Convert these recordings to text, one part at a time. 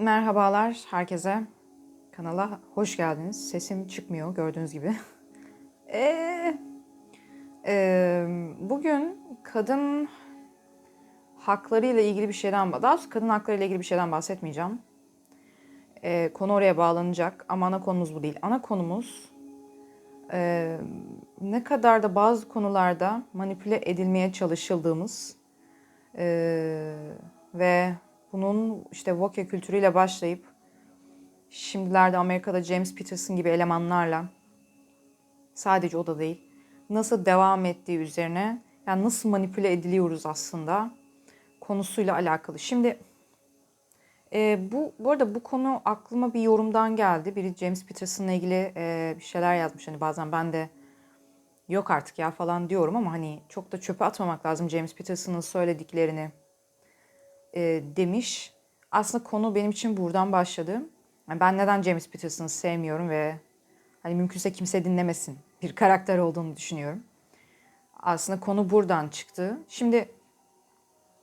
Merhabalar herkese. Kanala hoş geldiniz. Sesim çıkmıyor gördüğünüz gibi. Ee, e, bugün kadın hakları ile ilgili bir şeyden, daha kadın hakları ile ilgili bir şeyden bahsetmeyeceğim. Ee, konu oraya bağlanacak ama ana konumuz bu değil. Ana konumuz e, ne kadar da bazı konularda manipüle edilmeye çalışıldığımız e, ve bunun işte woke kültürüyle başlayıp şimdilerde Amerika'da James Peterson gibi elemanlarla sadece o da değil nasıl devam ettiği üzerine yani nasıl manipüle ediliyoruz aslında konusuyla alakalı. Şimdi e, bu bu arada bu konu aklıma bir yorumdan geldi. Biri James Peterson'la ilgili e, bir şeyler yazmış. Hani bazen ben de yok artık ya falan diyorum ama hani çok da çöpe atmamak lazım James Peterson'ın söylediklerini e, demiş. Aslında konu benim için buradan başladı. Yani ben neden James Peterson'ı sevmiyorum ve hani mümkünse kimse dinlemesin bir karakter olduğunu düşünüyorum. Aslında konu buradan çıktı. Şimdi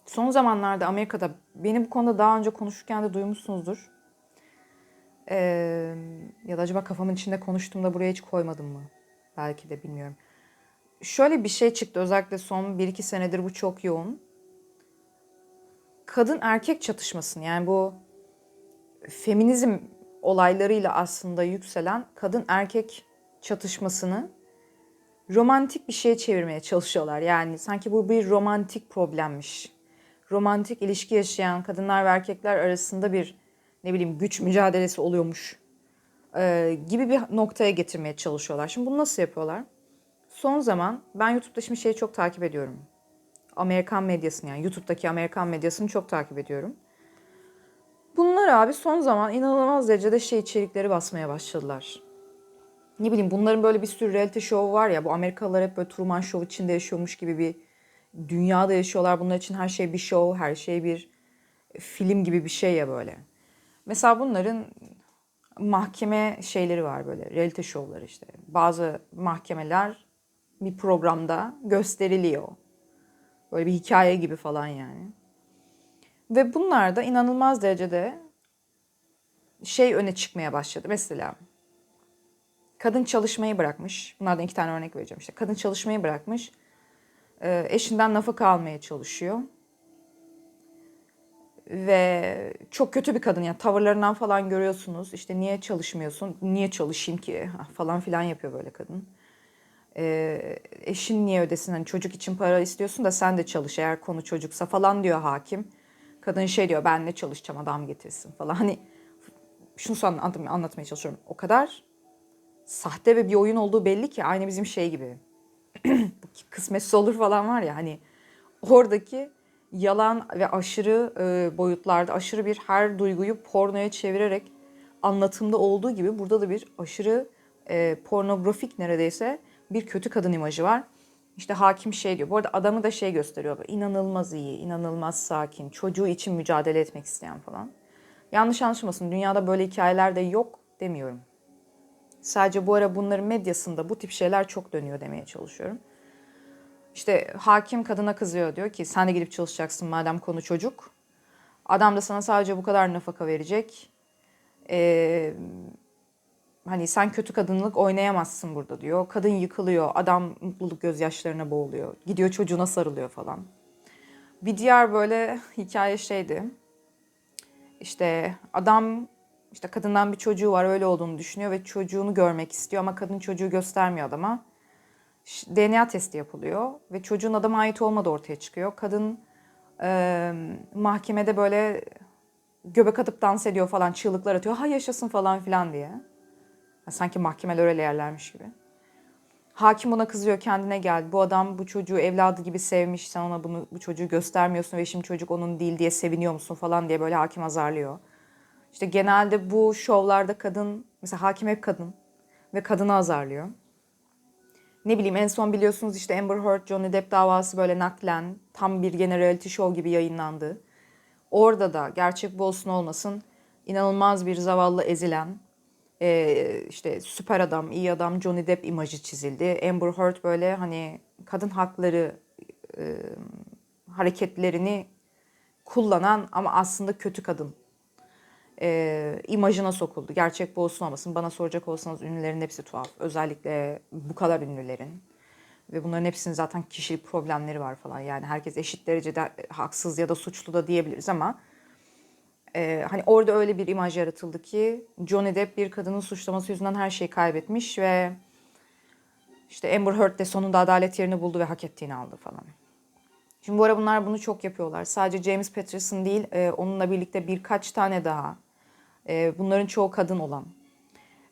son zamanlarda Amerika'da beni bu konuda daha önce konuşurken de duymuşsunuzdur. Ee, ya da acaba kafamın içinde konuştuğumda buraya hiç koymadım mı? Belki de bilmiyorum. Şöyle bir şey çıktı özellikle son 1-2 senedir bu çok yoğun kadın erkek çatışmasını yani bu feminizm olaylarıyla aslında yükselen kadın erkek çatışmasını romantik bir şeye çevirmeye çalışıyorlar. Yani sanki bu bir romantik problemmiş. Romantik ilişki yaşayan kadınlar ve erkekler arasında bir ne bileyim güç mücadelesi oluyormuş e, gibi bir noktaya getirmeye çalışıyorlar. Şimdi bunu nasıl yapıyorlar? Son zaman ben YouTube'da şimdi şeyi çok takip ediyorum. Amerikan medyasını yani YouTube'daki Amerikan medyasını çok takip ediyorum. Bunlar abi son zaman inanılmaz derecede şey içerikleri basmaya başladılar. Ne bileyim bunların böyle bir sürü reality show var ya bu Amerikalılar hep böyle Truman Show içinde yaşıyormuş gibi bir dünyada yaşıyorlar. Bunlar için her şey bir show, her şey bir film gibi bir şey ya böyle. Mesela bunların mahkeme şeyleri var böyle reality show'lar işte. Bazı mahkemeler bir programda gösteriliyor. Böyle bir hikaye gibi falan yani. Ve bunlar da inanılmaz derecede şey öne çıkmaya başladı. Mesela kadın çalışmayı bırakmış. Bunlardan iki tane örnek vereceğim işte. Kadın çalışmayı bırakmış. Eşinden nafaka almaya çalışıyor. Ve çok kötü bir kadın ya tavırlarından falan görüyorsunuz. İşte niye çalışmıyorsun? Niye çalışayım ki? falan filan yapıyor böyle kadın e, eşin niye ödesin hani çocuk için para istiyorsun da sen de çalış eğer konu çocuksa falan diyor hakim. Kadın şey diyor ben ne çalışacağım adam getirsin falan hani şunu sana anlatmaya çalışıyorum. O kadar sahte ve bir oyun olduğu belli ki aynı bizim şey gibi. kısmetsiz olur falan var ya hani oradaki yalan ve aşırı e, boyutlarda aşırı bir her duyguyu pornoya çevirerek anlatımda olduğu gibi burada da bir aşırı e, pornografik neredeyse bir kötü kadın imajı var. İşte hakim şey diyor. Bu arada adamı da şey gösteriyor. İnanılmaz iyi, inanılmaz sakin, çocuğu için mücadele etmek isteyen falan. Yanlış anlaşılmasın. Dünyada böyle hikayeler de yok demiyorum. Sadece bu ara bunların medyasında bu tip şeyler çok dönüyor demeye çalışıyorum. İşte hakim kadına kızıyor diyor ki sen de gidip çalışacaksın madem konu çocuk. Adam da sana sadece bu kadar nafaka verecek. Ee, hani sen kötü kadınlık oynayamazsın burada diyor. Kadın yıkılıyor, adam mutluluk gözyaşlarına boğuluyor. Gidiyor çocuğuna sarılıyor falan. Bir diğer böyle hikaye şeydi. İşte adam işte kadından bir çocuğu var öyle olduğunu düşünüyor ve çocuğunu görmek istiyor ama kadın çocuğu göstermiyor adama. DNA testi yapılıyor ve çocuğun adama ait olmadığı ortaya çıkıyor. Kadın e, mahkemede böyle göbek atıp dans ediyor falan çığlıklar atıyor. Ha yaşasın falan filan diye. Sanki mahkemeler öyle yerlermiş gibi. Hakim buna kızıyor kendine gel. Bu adam bu çocuğu evladı gibi sevmiş. Sen ona bunu bu çocuğu göstermiyorsun ve şimdi çocuk onun değil diye seviniyor musun falan diye böyle hakim azarlıyor. İşte genelde bu şovlarda kadın mesela hakim hep kadın ve kadını azarlıyor. Ne bileyim en son biliyorsunuz işte Amber Heard Johnny Depp davası böyle naklen tam bir gene reality show gibi yayınlandı. Orada da gerçek bu olsun olmasın inanılmaz bir zavallı ezilen e, işte süper adam, iyi adam Johnny Depp imajı çizildi. Amber Heard böyle hani kadın hakları e, hareketlerini kullanan ama aslında kötü kadın e, imajına sokuldu. Gerçek bu olsun olmasın. Bana soracak olsanız ünlülerin hepsi tuhaf. Özellikle bu kadar ünlülerin. Ve bunların hepsinin zaten kişilik problemleri var falan. Yani herkes eşit derecede haksız ya da suçlu da diyebiliriz ama e, hani orada öyle bir imaj yaratıldı ki Johnny Depp bir kadının suçlaması yüzünden her şeyi kaybetmiş ve işte Amber Heard de sonunda adalet yerini buldu ve hak ettiğini aldı falan. Şimdi bu ara bunlar bunu çok yapıyorlar. Sadece James Patterson değil, e, onunla birlikte birkaç tane daha. e, bunların çoğu kadın olan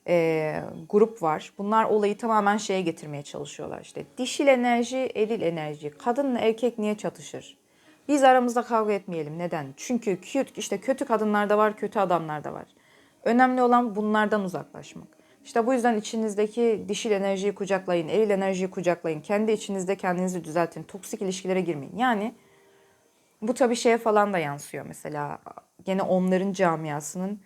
e, grup var. Bunlar olayı tamamen şeye getirmeye çalışıyorlar. İşte dişil enerji, eril enerji. Kadınla erkek niye çatışır? Biz aramızda kavga etmeyelim. Neden? Çünkü kötü, işte kötü kadınlar da var, kötü adamlar da var. Önemli olan bunlardan uzaklaşmak. İşte bu yüzden içinizdeki dişil enerjiyi kucaklayın, eril enerjiyi kucaklayın. Kendi içinizde kendinizi düzeltin. Toksik ilişkilere girmeyin. Yani bu tabii şeye falan da yansıyor mesela. Gene onların camiasının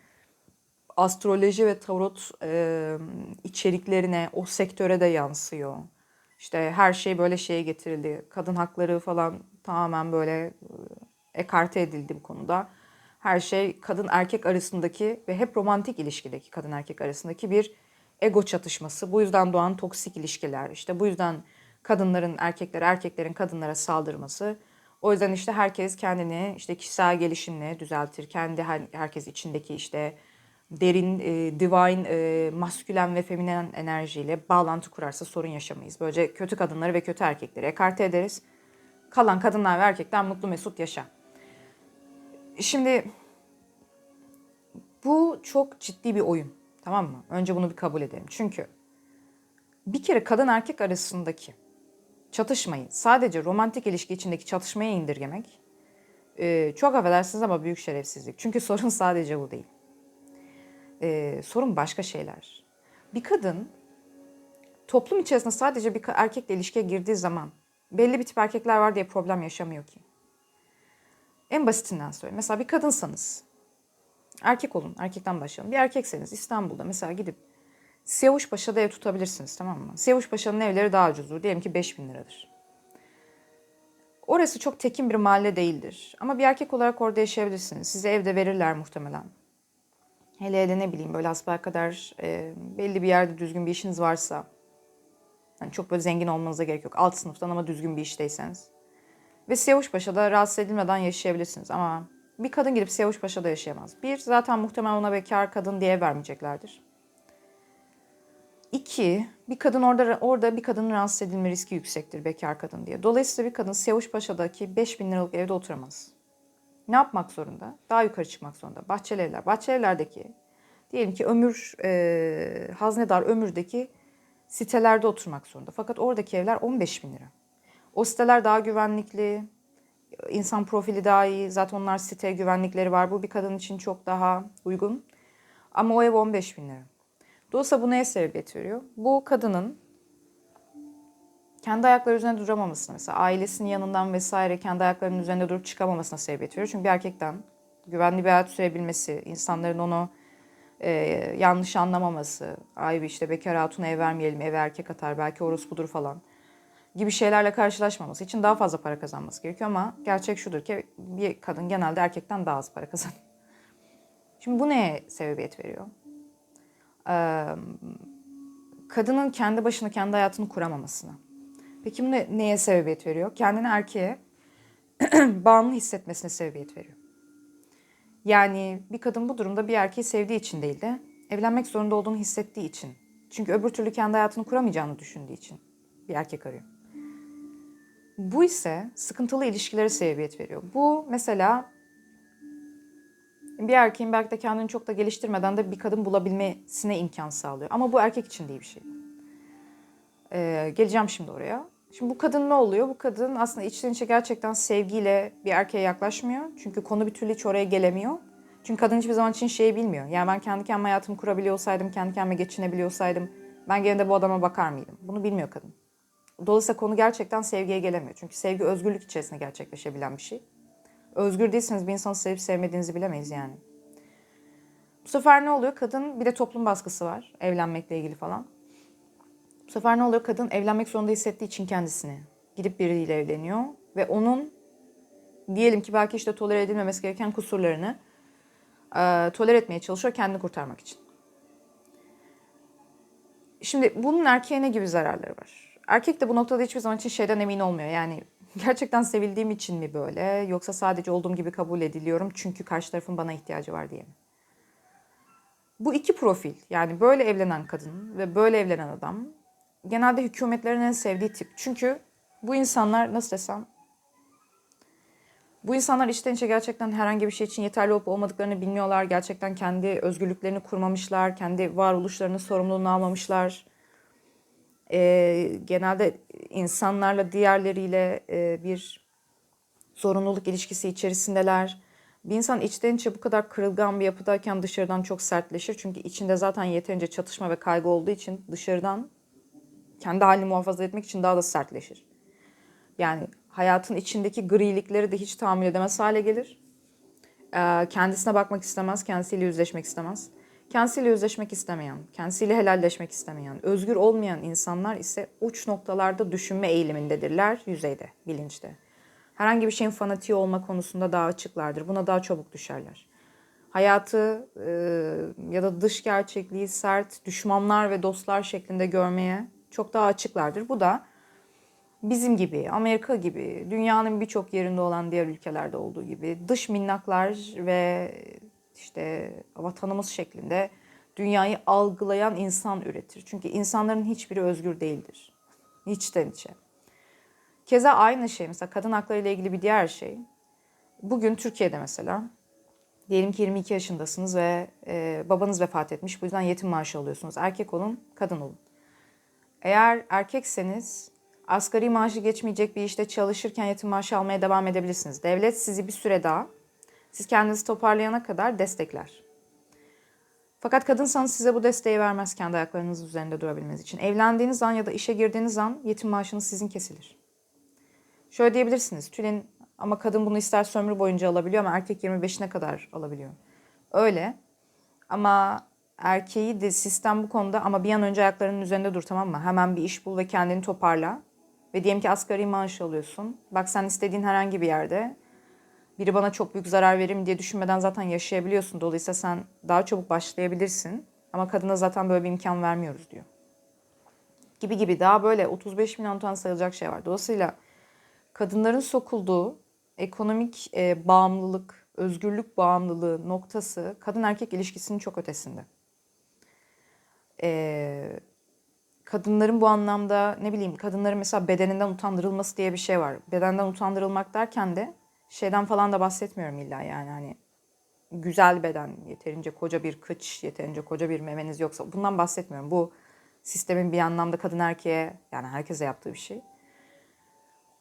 astroloji ve tarot e, içeriklerine, o sektöre de yansıyor. İşte her şey böyle şeye getirildi. Kadın hakları falan tamamen böyle e, ekarte edildi bu konuda. Her şey kadın erkek arasındaki ve hep romantik ilişkideki kadın erkek arasındaki bir ego çatışması. Bu yüzden doğan toksik ilişkiler. İşte bu yüzden kadınların erkekler, erkeklerin kadınlara saldırması. O yüzden işte herkes kendini işte kişisel gelişimle düzeltir. Kendi her- herkes içindeki işte derin, e, divine, e, maskülen ve feminen enerjiyle bağlantı kurarsa sorun yaşamayız. Böylece kötü kadınları ve kötü erkekleri ekarte ederiz. Kalan kadınlar ve erkekler mutlu mesut yaşa. Şimdi bu çok ciddi bir oyun. Tamam mı? Önce bunu bir kabul edelim. Çünkü bir kere kadın erkek arasındaki çatışmayı sadece romantik ilişki içindeki çatışmaya indirgemek e, çok affedersiniz ama büyük şerefsizlik. Çünkü sorun sadece bu değil. E, sorun başka şeyler. Bir kadın toplum içerisinde sadece bir erkekle ilişkiye girdiği zaman belli bir tip erkekler var diye problem yaşamıyor ki. En basitinden söyleyeyim. Mesela bir kadınsanız, erkek olun, erkekten başlayalım. Bir erkekseniz İstanbul'da mesela gidip Siyavuşpaşa'da ev tutabilirsiniz tamam mı? Siyavuşpaşa'nın evleri daha ucuzdur. Diyelim ki 5000 liradır. Orası çok tekin bir mahalle değildir. Ama bir erkek olarak orada yaşayabilirsiniz. Size evde verirler muhtemelen. Hele hele ne bileyim böyle hasbelkader e, belli bir yerde düzgün bir işiniz varsa. Yani çok böyle zengin olmanıza gerek yok. Alt sınıftan ama düzgün bir işteyseniz. Ve Siyavuşpaşa'da rahatsız edilmeden yaşayabilirsiniz. Ama bir kadın gidip Siyavuşpaşa'da yaşayamaz. Bir, zaten muhtemelen ona bekar kadın diye vermeyeceklerdir. İki, bir kadın orada orada bir kadının rahatsız edilme riski yüksektir bekar kadın diye. Dolayısıyla bir kadın Siyavuşpaşa'daki 5000 liralık evde oturamaz. Ne yapmak zorunda? Daha yukarı çıkmak zorunda. Bahçeli evler. Bahçeli evlerdeki diyelim ki ömür, e, haznedar ömürdeki sitelerde oturmak zorunda. Fakat oradaki evler 15 bin lira. O siteler daha güvenlikli, insan profili daha iyi. Zaten onlar site güvenlikleri var. Bu bir kadın için çok daha uygun. Ama o ev 15 bin lira. Dolayısıyla bu neye sebebiyet veriyor? Bu kadının kendi ayakları üzerinde duramamasına mesela ailesinin yanından vesaire kendi ayaklarının üzerinde durup çıkamamasına sebebiyet veriyor. Çünkü bir erkekten güvenli bir hayat sürebilmesi, insanların onu e, yanlış anlamaması, ay işte bekar hatuna ev vermeyelim, ev erkek atar, belki orospudur falan gibi şeylerle karşılaşmaması için daha fazla para kazanması gerekiyor ama gerçek şudur ki bir kadın genelde erkekten daha az para kazanıyor. Şimdi bu neye sebebiyet veriyor? Ee, kadının kendi başına kendi hayatını kuramamasına. Peki bu ne, neye sebebiyet veriyor? Kendini erkeğe bağımlı hissetmesine sebebiyet veriyor. Yani bir kadın bu durumda bir erkeği sevdiği için değil de evlenmek zorunda olduğunu hissettiği için. Çünkü öbür türlü kendi hayatını kuramayacağını düşündüğü için bir erkek arıyor. Bu ise sıkıntılı ilişkilere sebebiyet veriyor. Bu mesela bir erkeğin belki de kendini çok da geliştirmeden de bir kadın bulabilmesine imkan sağlıyor. Ama bu erkek için değil bir şey. Ee, geleceğim şimdi oraya. Şimdi bu kadın ne oluyor? Bu kadın aslında içten içe gerçekten sevgiyle bir erkeğe yaklaşmıyor. Çünkü konu bir türlü hiç oraya gelemiyor. Çünkü kadın hiçbir zaman için şeyi bilmiyor. Yani ben kendi kendime hayatımı kurabiliyorsaydım, kendi kendime geçinebiliyorsaydım ben gene de bu adama bakar mıydım? Bunu bilmiyor kadın. Dolayısıyla konu gerçekten sevgiye gelemiyor. Çünkü sevgi özgürlük içerisinde gerçekleşebilen bir şey. Özgür değilseniz bir insanı sevip sevmediğinizi bilemeyiz yani. Bu sefer ne oluyor? Kadın bir de toplum baskısı var evlenmekle ilgili falan. Bu sefer ne oluyor? Kadın evlenmek zorunda hissettiği için kendisini gidip biriyle evleniyor ve onun diyelim ki belki işte tolere edilmemesi gereken kusurlarını e, tolere etmeye çalışıyor kendini kurtarmak için. Şimdi bunun erkeğe ne gibi zararları var? Erkek de bu noktada hiçbir zaman için şeyden emin olmuyor. Yani gerçekten sevildiğim için mi böyle yoksa sadece olduğum gibi kabul ediliyorum çünkü karşı tarafın bana ihtiyacı var diye mi? Bu iki profil yani böyle evlenen kadın ve böyle evlenen adam genelde hükümetlerin en sevdiği tip. Çünkü bu insanlar nasıl desem bu insanlar içten içe gerçekten herhangi bir şey için yeterli olup olmadıklarını bilmiyorlar. Gerçekten kendi özgürlüklerini kurmamışlar. Kendi varoluşlarının sorumluluğunu almamışlar. Ee, genelde insanlarla diğerleriyle e, bir zorunluluk ilişkisi içerisindeler. Bir insan içten içe bu kadar kırılgan bir yapıdayken dışarıdan çok sertleşir. Çünkü içinde zaten yeterince çatışma ve kaygı olduğu için dışarıdan kendi halini muhafaza etmek için daha da sertleşir. Yani hayatın içindeki grilikleri de hiç tahammül edemez hale gelir. Ee, kendisine bakmak istemez, kendisiyle yüzleşmek istemez. Kendisiyle yüzleşmek istemeyen, kendisiyle helalleşmek istemeyen, özgür olmayan insanlar ise uç noktalarda düşünme eğilimindedirler, yüzeyde, bilinçte. Herhangi bir şeyin fanatiği olma konusunda daha açıklardır. Buna daha çabuk düşerler. Hayatı e, ya da dış gerçekliği sert düşmanlar ve dostlar şeklinde görmeye çok daha açıklardır. Bu da bizim gibi, Amerika gibi, dünyanın birçok yerinde olan diğer ülkelerde olduğu gibi dış minnaklar ve işte vatanımız şeklinde dünyayı algılayan insan üretir. Çünkü insanların hiçbiri özgür değildir. İçten içe. Keza aynı şey mesela kadın hakları ile ilgili bir diğer şey. Bugün Türkiye'de mesela diyelim ki 22 yaşındasınız ve e, babanız vefat etmiş. Bu yüzden yetim maaşı alıyorsunuz. Erkek olun, kadın olun. Eğer erkekseniz asgari maaşı geçmeyecek bir işte çalışırken yetim maaşı almaya devam edebilirsiniz. Devlet sizi bir süre daha siz kendinizi toparlayana kadar destekler. Fakat kadınsanız size bu desteği vermez kendi ayaklarınız üzerinde durabilmeniz için. Evlendiğiniz an ya da işe girdiğiniz an yetim maaşınız sizin kesilir. Şöyle diyebilirsiniz. Tülin ama kadın bunu ister ömrü boyunca alabiliyor ama erkek 25'ine kadar alabiliyor. Öyle. Ama erkeği de sistem bu konuda ama bir an önce ayaklarının üzerinde dur tamam mı? Hemen bir iş bul ve kendini toparla. Ve diyelim ki asgari maaş alıyorsun. Bak sen istediğin herhangi bir yerde biri bana çok büyük zarar verir mi diye düşünmeden zaten yaşayabiliyorsun. Dolayısıyla sen daha çabuk başlayabilirsin. Ama kadına zaten böyle bir imkan vermiyoruz diyor. Gibi gibi daha böyle 35 milyon tane sayılacak şey var. Dolayısıyla kadınların sokulduğu ekonomik e, bağımlılık, özgürlük bağımlılığı noktası kadın erkek ilişkisinin çok ötesinde. E, kadınların bu anlamda ne bileyim kadınların mesela bedeninden utandırılması diye bir şey var. Bedenden utandırılmak derken de şeyden falan da bahsetmiyorum illa yani hani güzel beden, yeterince koca bir kıç, yeterince koca bir memeniz yoksa bundan bahsetmiyorum. Bu sistemin bir anlamda kadın erkeğe yani herkese yaptığı bir şey.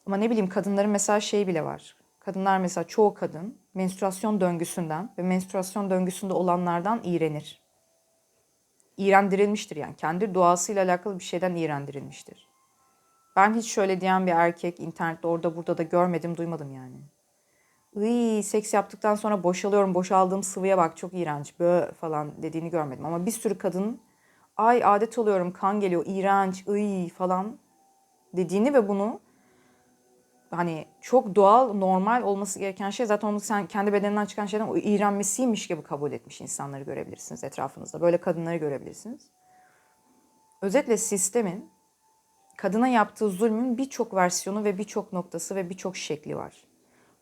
Ama ne bileyim kadınların mesela şey bile var. Kadınlar mesela çoğu kadın menstruasyon döngüsünden ve menstruasyon döngüsünde olanlardan iğrenir. İğrendirilmiştir yani. Kendi doğasıyla alakalı bir şeyden iğrendirilmiştir. Ben hiç şöyle diyen bir erkek internette orada burada da görmedim, duymadım yani. Iy, seks yaptıktan sonra boşalıyorum, boşaldığım sıvıya bak çok iğrenç bö falan dediğini görmedim. Ama bir sürü kadın ay adet oluyorum, kan geliyor, iğrenç, iy falan dediğini ve bunu hani çok doğal, normal olması gereken şey zaten onu sen kendi bedeninden çıkan şeyden o iğrenmesiymiş gibi kabul etmiş insanları görebilirsiniz etrafınızda. Böyle kadınları görebilirsiniz. Özetle sistemin kadına yaptığı zulmün birçok versiyonu ve birçok noktası ve birçok şekli var.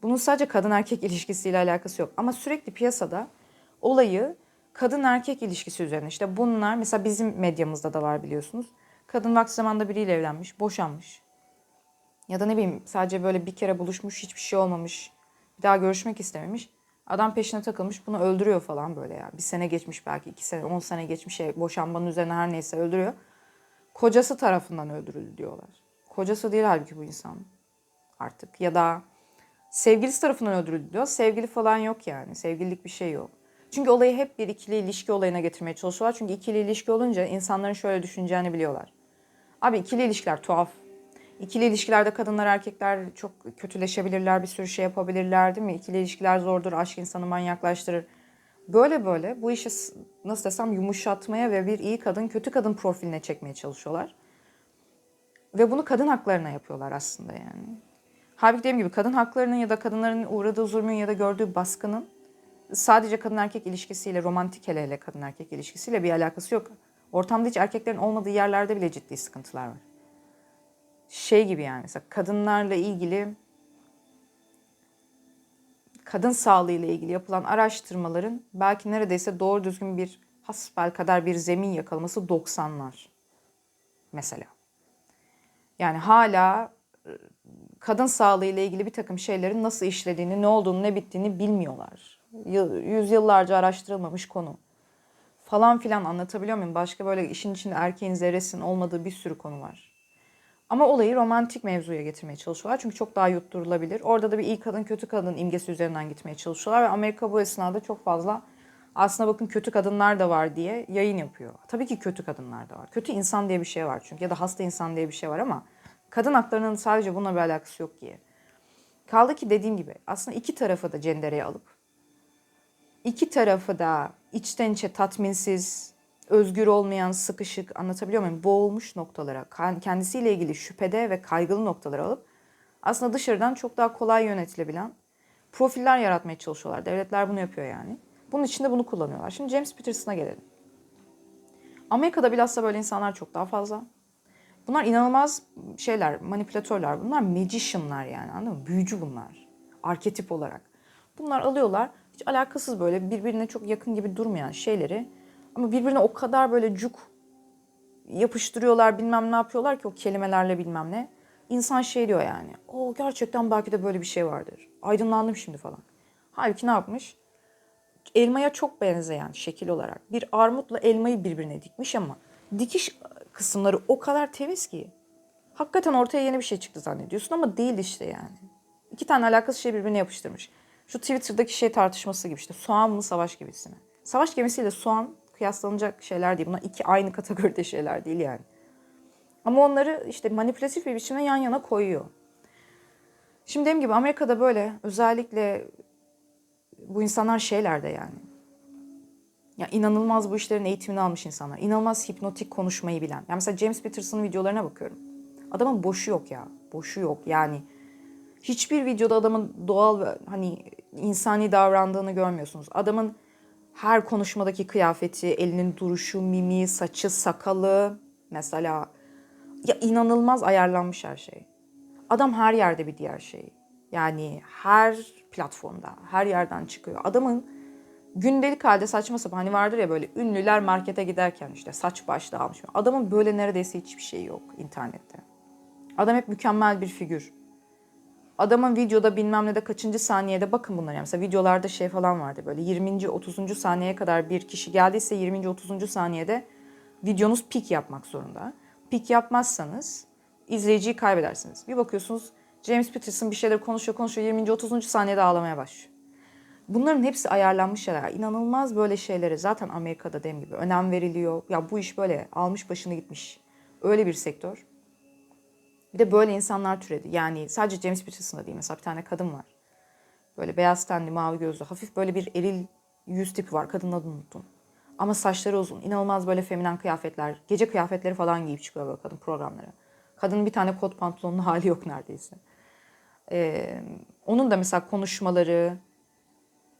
Bunun sadece kadın erkek ilişkisiyle alakası yok ama sürekli piyasada olayı kadın erkek ilişkisi üzerine işte bunlar mesela bizim medyamızda da var biliyorsunuz. Kadın vakti zamanında biriyle evlenmiş, boşanmış. Ya da ne bileyim sadece böyle bir kere buluşmuş hiçbir şey olmamış. Bir daha görüşmek istememiş. Adam peşine takılmış bunu öldürüyor falan böyle ya. Bir sene geçmiş belki iki sene on sene geçmiş şey, boşanmanın üzerine her neyse öldürüyor. Kocası tarafından öldürüldü diyorlar. Kocası değil halbuki bu insan artık. Ya da sevgilisi tarafından öldürüldü diyor. Sevgili falan yok yani. Sevgililik bir şey yok. Çünkü olayı hep bir ikili ilişki olayına getirmeye çalışıyorlar. Çünkü ikili ilişki olunca insanların şöyle düşüneceğini biliyorlar. Abi ikili ilişkiler tuhaf. İkili ilişkilerde kadınlar erkekler çok kötüleşebilirler, bir sürü şey yapabilirler değil mi? İkili ilişkiler zordur, aşk insanı manyaklaştırır. Böyle böyle bu işi nasıl desem yumuşatmaya ve bir iyi kadın kötü kadın profiline çekmeye çalışıyorlar. Ve bunu kadın haklarına yapıyorlar aslında yani. Halbuki dediğim gibi kadın haklarının ya da kadınların uğradığı zulmün ya da gördüğü baskının sadece kadın erkek ilişkisiyle, romantik hele hele kadın erkek ilişkisiyle bir alakası yok. Ortamda hiç erkeklerin olmadığı yerlerde bile ciddi sıkıntılar var. Şey gibi yani mesela kadınlarla ilgili kadın sağlığı ile ilgili yapılan araştırmaların belki neredeyse doğru düzgün bir hasbel kadar bir zemin yakalaması 90'lar mesela. Yani hala e, kadın sağlığı ile ilgili bir takım şeylerin nasıl işlediğini, ne olduğunu, ne bittiğini bilmiyorlar. Yıl- Yüzyıllarca araştırılmamış konu. Falan filan anlatabiliyor muyum? Başka böyle işin içinde erkeğin zerresinin olmadığı bir sürü konu var. Ama olayı romantik mevzuya getirmeye çalışıyorlar. Çünkü çok daha yutturulabilir. Orada da bir iyi kadın kötü kadın imgesi üzerinden gitmeye çalışıyorlar. Ve Amerika bu esnada çok fazla aslında bakın kötü kadınlar da var diye yayın yapıyor. Tabii ki kötü kadınlar da var. Kötü insan diye bir şey var çünkü ya da hasta insan diye bir şey var ama kadın haklarının sadece bununla bir alakası yok ki. Kaldı ki dediğim gibi aslında iki tarafı da cendereye alıp iki tarafı da içten içe tatminsiz, özgür olmayan, sıkışık anlatabiliyor muyum? Boğulmuş noktalara, kendisiyle ilgili şüphede ve kaygılı noktalara alıp aslında dışarıdan çok daha kolay yönetilebilen profiller yaratmaya çalışıyorlar. Devletler bunu yapıyor yani. Bunun için de bunu kullanıyorlar. Şimdi James Peterson'a gelelim. Amerika'da bilhassa böyle insanlar çok daha fazla. Bunlar inanılmaz şeyler, manipülatörler. Bunlar magicianlar yani anladın mı? Büyücü bunlar. Arketip olarak. Bunlar alıyorlar hiç alakasız böyle birbirine çok yakın gibi durmayan şeyleri ama birbirine o kadar böyle cuk yapıştırıyorlar bilmem ne yapıyorlar ki o kelimelerle bilmem ne. İnsan şey diyor yani. O gerçekten belki de böyle bir şey vardır. Aydınlandım şimdi falan. Halbuki ne yapmış? Elmaya çok benzeyen şekil olarak bir armutla elmayı birbirine dikmiş ama dikiş kısımları o kadar temiz ki. Hakikaten ortaya yeni bir şey çıktı zannediyorsun ama değil işte yani. İki tane alakasız şey birbirine yapıştırmış. Şu Twitter'daki şey tartışması gibi işte soğan mı savaş gemisi mi? Savaş gemisiyle soğan kıyaslanacak şeyler değil. Bunlar iki aynı kategoride şeyler değil yani. Ama onları işte manipülatif bir biçimde yan yana koyuyor. Şimdi dediğim gibi Amerika'da böyle özellikle bu insanlar şeylerde yani. Ya inanılmaz bu işlerin eğitimini almış insanlar. İnanılmaz hipnotik konuşmayı bilen. Yani mesela James Peterson'ın videolarına bakıyorum. Adamın boşu yok ya. Boşu yok yani. Hiçbir videoda adamın doğal ve hani insani davrandığını görmüyorsunuz. Adamın her konuşmadaki kıyafeti, elinin duruşu, mimi, saçı, sakalı mesela ya inanılmaz ayarlanmış her şey. Adam her yerde bir diğer şey. Yani her platformda, her yerden çıkıyor. Adamın gündelik halde saçma sapan hani vardır ya böyle ünlüler markete giderken işte saç baş dağılmış. Adamın böyle neredeyse hiçbir şey yok internette. Adam hep mükemmel bir figür. Adamın videoda bilmem ne de kaçıncı saniyede bakın bunlara. Mesela videolarda şey falan vardı böyle 20. 30. saniyeye kadar bir kişi geldiyse 20. 30. saniyede videonuz pik yapmak zorunda. Pik yapmazsanız izleyiciyi kaybedersiniz. Bir bakıyorsunuz James Peterson bir şeyler konuşuyor konuşuyor 20. 30. saniyede ağlamaya başlıyor. Bunların hepsi ayarlanmış şeyler. İnanılmaz böyle şeylere zaten Amerika'da dem gibi önem veriliyor. Ya bu iş böyle almış başını gitmiş. Öyle bir sektör. Bir de böyle insanlar türedi. Yani sadece James Peterson'da değil. Mesela bir tane kadın var. Böyle beyaz tenli, mavi gözlü, hafif böyle bir eril yüz tipi var. Kadının adını unuttum. Ama saçları uzun. İnanılmaz böyle feminen kıyafetler. Gece kıyafetleri falan giyip çıkıyor böyle kadın programlara. Kadının bir tane kot pantolonun hali yok neredeyse. Ee, onun da mesela konuşmaları,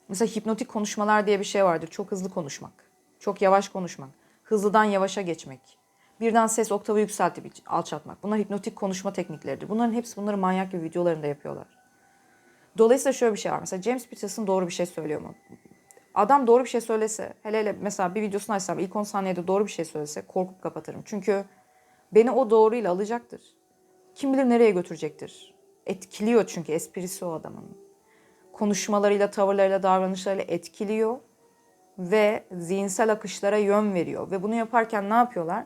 mesela hipnotik konuşmalar diye bir şey vardır. Çok hızlı konuşmak. Çok yavaş konuşmak. Hızlıdan yavaşa geçmek. Birden ses oktavı yükseltip alçaltmak. Bunlar hipnotik konuşma teknikleridir. Bunların hepsi bunları manyak gibi videolarında yapıyorlar. Dolayısıyla şöyle bir şey var. Mesela James Peterson doğru bir şey söylüyor mu? Adam doğru bir şey söylese, hele hele mesela bir videosunu açsam ilk 10 saniyede doğru bir şey söylese korkup kapatırım. Çünkü beni o doğruyla alacaktır. Kim bilir nereye götürecektir. Etkiliyor çünkü esprisi o adamın. Konuşmalarıyla, tavırlarıyla, davranışlarıyla etkiliyor ve zihinsel akışlara yön veriyor. Ve bunu yaparken ne yapıyorlar?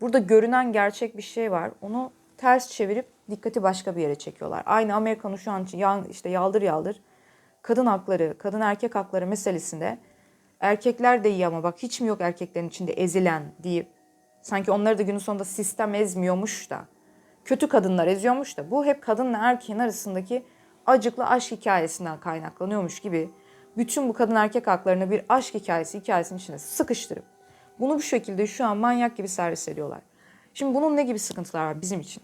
Burada görünen gerçek bir şey var. Onu ters çevirip dikkati başka bir yere çekiyorlar. Aynı Amerika'nın şu an işte yaldır yaldır kadın hakları, kadın erkek hakları meselesinde erkekler de iyi ama bak hiç mi yok erkeklerin içinde ezilen deyip sanki onları da günün sonunda sistem ezmiyormuş da kötü kadınlar eziyormuş da bu hep kadınla erkeğin arasındaki acıklı aşk hikayesinden kaynaklanıyormuş gibi bütün bu kadın erkek haklarını bir aşk hikayesi hikayesinin içine sıkıştırıp bunu bu şekilde şu an manyak gibi servis ediyorlar. Şimdi bunun ne gibi sıkıntılar var bizim için?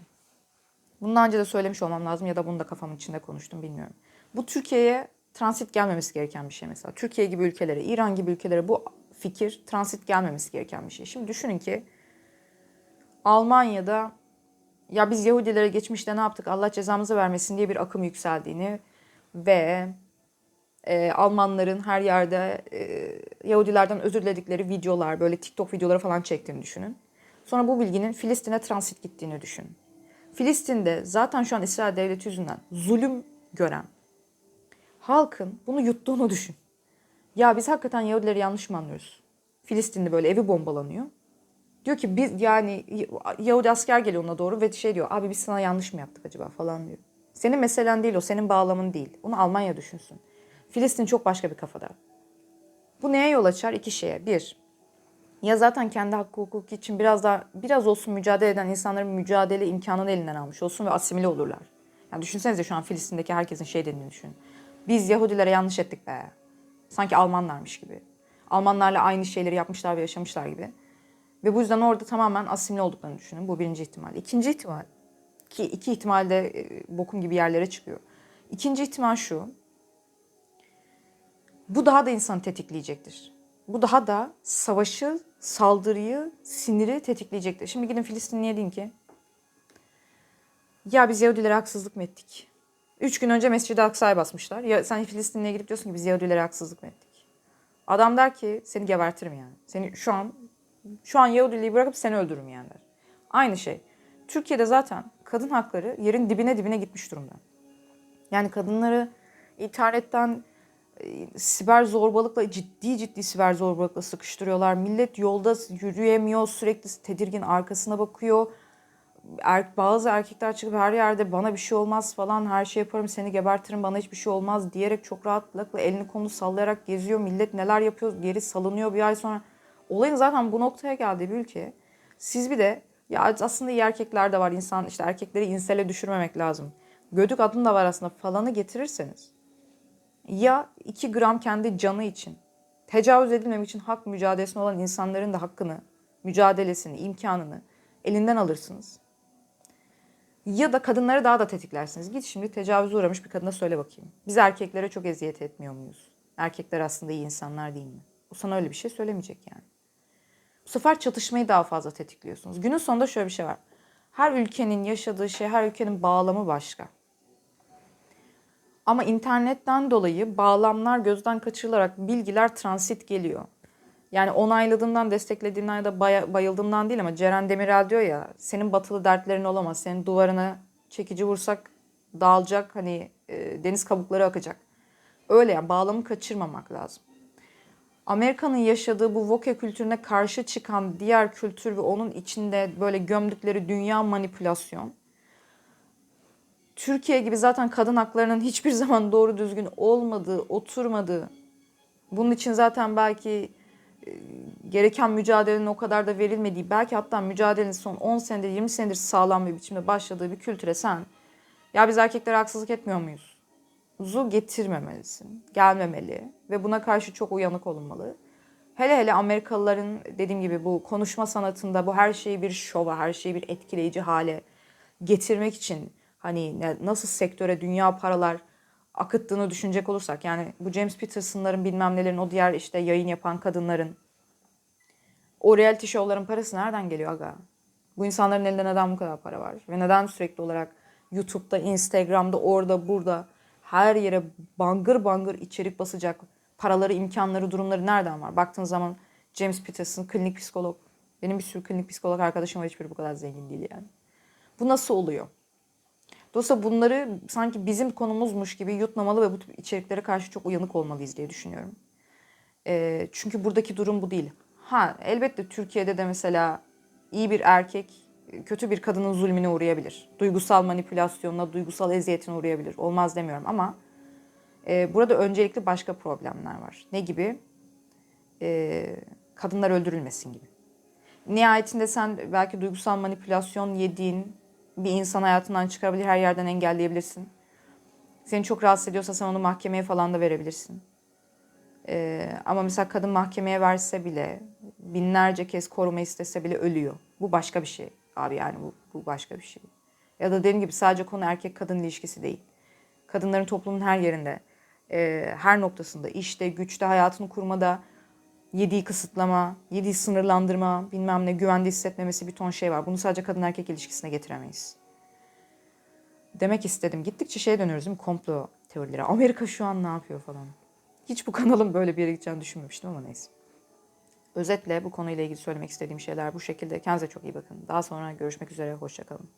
Bundan önce de söylemiş olmam lazım ya da bunu da kafamın içinde konuştum bilmiyorum. Bu Türkiye'ye transit gelmemesi gereken bir şey mesela. Türkiye gibi ülkelere, İran gibi ülkelere bu fikir transit gelmemesi gereken bir şey. Şimdi düşünün ki Almanya'da ya biz Yahudilere geçmişte ne yaptık Allah cezamızı vermesin diye bir akım yükseldiğini ve e, Almanların her yerde e, Yahudilerden özür diledikleri videolar, böyle TikTok videoları falan çektiğini düşünün. Sonra bu bilginin Filistin'e transit gittiğini düşünün. Filistin'de zaten şu an İsrail devleti yüzünden zulüm gören halkın bunu yuttuğunu düşün. Ya biz hakikaten Yahudileri yanlış mı anlıyoruz? Filistin'de böyle evi bombalanıyor. Diyor ki biz yani Yahudi asker geliyor ona doğru ve şey diyor abi biz sana yanlış mı yaptık acaba falan diyor. Senin meselen değil o senin bağlamın değil. Onu Almanya düşünsün. Filistin çok başka bir kafada. Bu neye yol açar? İki şeye. Bir, ya zaten kendi hakkı hukuku için biraz daha biraz olsun mücadele eden insanların mücadele imkanını elinden almış olsun ve asimile olurlar. Yani düşünsenize şu an Filistin'deki herkesin şey dediğini düşünün. Biz Yahudilere yanlış ettik be. Sanki Almanlarmış gibi. Almanlarla aynı şeyleri yapmışlar ve yaşamışlar gibi. Ve bu yüzden orada tamamen asimile olduklarını düşünün. Bu birinci ihtimal. İkinci ihtimal ki iki ihtimal de e, bokum gibi yerlere çıkıyor. İkinci ihtimal şu. Bu daha da insanı tetikleyecektir. Bu daha da savaşı, saldırıyı, siniri tetikleyecektir. Şimdi gidin Filistinliye deyin ki ya biz Yahudilere haksızlık mı ettik? Üç gün önce Mescid-i Aksa'ya basmışlar. Ya sen Filistinli'ye gidip diyorsun ki biz Yahudilere haksızlık mı ettik? Adam der ki seni gebertirim yani. Seni şu an şu an Yahudiliği bırakıp seni öldürürüm yani der. Aynı şey. Türkiye'de zaten kadın hakları yerin dibine dibine gitmiş durumda. Yani kadınları internetten siber zorbalıkla ciddi ciddi siber zorbalıkla sıkıştırıyorlar. Millet yolda yürüyemiyor, sürekli tedirgin arkasına bakıyor. Er, bazı erkekler çıkıp her yerde bana bir şey olmaz falan her şey yaparım seni gebertirim bana hiçbir şey olmaz diyerek çok rahatlıkla elini kolunu sallayarak geziyor. Millet neler yapıyor geri salınıyor bir ay sonra. Olayın zaten bu noktaya geldiği bir ülke. Siz bir de ya aslında iyi erkekler de var insan işte erkekleri insele düşürmemek lazım. Gödük adın da var aslında falanı getirirseniz ya 2 gram kendi canı için tecavüz edilmemek için hak mücadelesinde olan insanların da hakkını, mücadelesini, imkanını elinden alırsınız. Ya da kadınları daha da tetiklersiniz. Git şimdi tecavüz uğramış bir kadına söyle bakayım. Biz erkeklere çok eziyet etmiyor muyuz? Erkekler aslında iyi insanlar değil mi? O sana öyle bir şey söylemeyecek yani. Bu sefer çatışmayı daha fazla tetikliyorsunuz. Günün sonunda şöyle bir şey var. Her ülkenin yaşadığı şey, her ülkenin bağlamı başka. Ama internetten dolayı bağlamlar gözden kaçırılarak bilgiler transit geliyor. Yani onayladığımdan, desteklediğimden ya da bayıldığımdan değil ama Ceren Demirel diyor ya senin batılı dertlerin olamaz. Senin duvarına çekici vursak dağılacak hani e, deniz kabukları akacak. Öyle yani bağlamı kaçırmamak lazım. Amerika'nın yaşadığı bu woke kültürüne karşı çıkan diğer kültür ve onun içinde böyle gömdükleri dünya manipülasyon Türkiye gibi zaten kadın haklarının hiçbir zaman doğru düzgün olmadığı, oturmadığı, bunun için zaten belki e, gereken mücadelenin o kadar da verilmediği, belki hatta mücadelenin son 10 senedir, 20 senedir sağlam bir biçimde başladığı bir kültüre sen ya biz erkeklere haksızlık etmiyor muyuz? Zu getirmemelisin, gelmemeli ve buna karşı çok uyanık olunmalı. Hele hele Amerikalıların dediğim gibi bu konuşma sanatında bu her şeyi bir şova, her şeyi bir etkileyici hale getirmek için hani nasıl sektöre dünya paralar akıttığını düşünecek olursak yani bu James Peterson'ların bilmem nelerin o diğer işte yayın yapan kadınların o reality show'ların parası nereden geliyor aga? Bu insanların elinde neden bu kadar para var? Ve neden sürekli olarak YouTube'da, Instagram'da, orada, burada her yere bangır bangır içerik basacak paraları, imkanları, durumları nereden var? Baktığın zaman James Peterson klinik psikolog. Benim bir sürü klinik psikolog arkadaşım var hiçbiri bu kadar zengin değil yani. Bu nasıl oluyor? Dolayısıyla bunları sanki bizim konumuzmuş gibi yutmamalı ve bu tip içeriklere karşı çok uyanık olmalıyız diye düşünüyorum. E, çünkü buradaki durum bu değil. Ha elbette Türkiye'de de mesela iyi bir erkek kötü bir kadının zulmüne uğrayabilir. Duygusal manipülasyonuna, duygusal eziyetine uğrayabilir. Olmaz demiyorum ama e, burada öncelikli başka problemler var. Ne gibi? E, kadınlar öldürülmesin gibi. Nihayetinde sen belki duygusal manipülasyon yediğin bir insan hayatından çıkarabilir, her yerden engelleyebilirsin. Seni çok rahatsız ediyorsa sen onu mahkemeye falan da verebilirsin. Ee, ama mesela kadın mahkemeye verse bile, binlerce kez koruma istese bile ölüyor. Bu başka bir şey abi yani bu, bu başka bir şey. Ya da dediğim gibi sadece konu erkek kadın ilişkisi değil. Kadınların toplumun her yerinde e, her noktasında işte, güçte, hayatını kurmada yediği kısıtlama, yediği sınırlandırma, bilmem ne güvende hissetmemesi bir ton şey var. Bunu sadece kadın erkek ilişkisine getiremeyiz. Demek istedim. Gittikçe şeye dönüyoruz değil mi? Komplo teorileri. Amerika şu an ne yapıyor falan. Hiç bu kanalın böyle bir yere gideceğini düşünmemiştim ama neyse. Özetle bu konuyla ilgili söylemek istediğim şeyler bu şekilde. Kendinize çok iyi bakın. Daha sonra görüşmek üzere. Hoşçakalın.